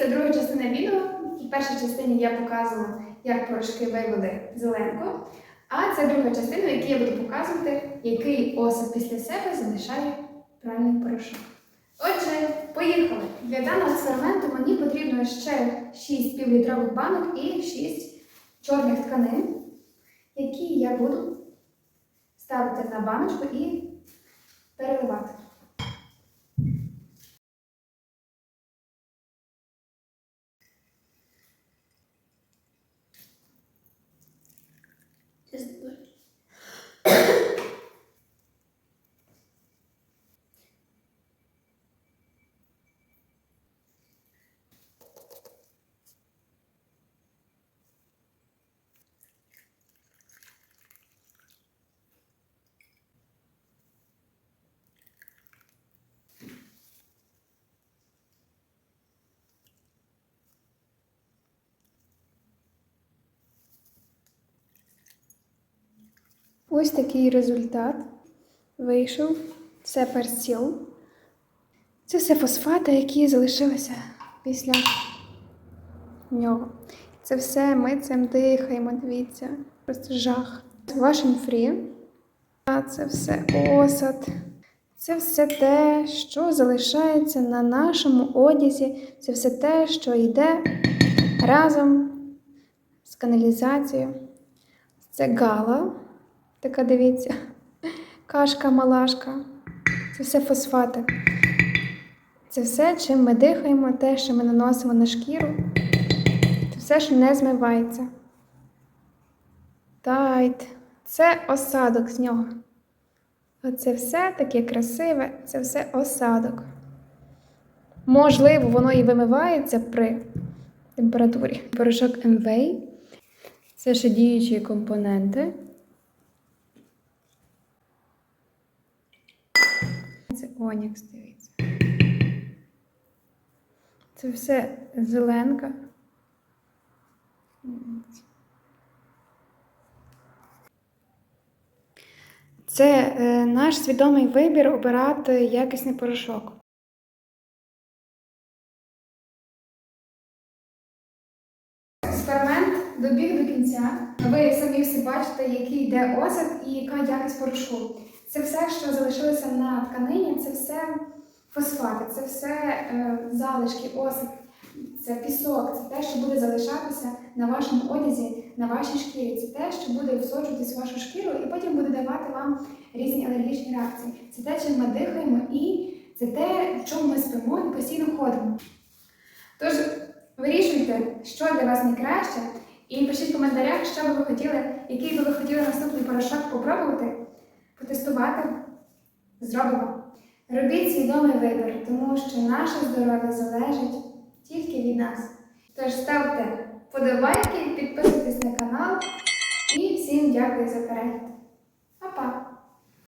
це друга частина відео. В першій частині я показувала, як порошки вивели зеленку. А це друга частина, в якій я буду показувати, який осад після себе залишає пральний порошок. Отже, поїхали! Для даного експерименту мені потрібно ще 6 півлітрових банок і 6 чорних тканин, які я буду ставити на баночку і Ось такий результат вийшов. Це персіл. Це все фосфати, які залишилися після нього. Це все ми цим дихаємо, дивіться. Просто жах. Вашин фрі. А це все осад. Це все те, що залишається на нашому одязі. Це все те, що йде разом з каналізацією. Це гала. Така дивіться, кашка, малашка. Це все фосфати. Це все, чим ми дихаємо, те, що ми наносимо на шкіру. Це все, що не змивається. Тайт. Це осадок з нього. Оце все таке красиве, це все осадок. Можливо, воно і вимивається при температурі. Порошок МВ. Це ще діючі компоненти. Онікс, дивіться. Це все зеленка. Це е, наш свідомий вибір обирати якісний порошок. Експеримент добіг до кінця. Ви самі всі бачите, який йде осад і яка якість порошку. Це все, що залишилося на тканині, це все фосфати, це все е, залишки, осад, це пісок, це те, що буде залишатися на вашому одязі, на вашій шкірі. Це те, що буде всоджуватись в вашу шкіру і потім буде давати вам різні алергічні реакції. Це те, чим ми дихаємо, і це те, в чому ми спимо і постійно ходимо. Тож вирішуйте, що для вас найкраще, і пишіть в коментарях, що би ви хотіли, який би ви хотіли наступний порошок попробувати, потестувати. Зробимо. Робіть свідомий вибір, тому що наше здоров'я залежить тільки від нас. Тож ставте вподобайки, підписуйтесь на канал і всім дякую за перегляд.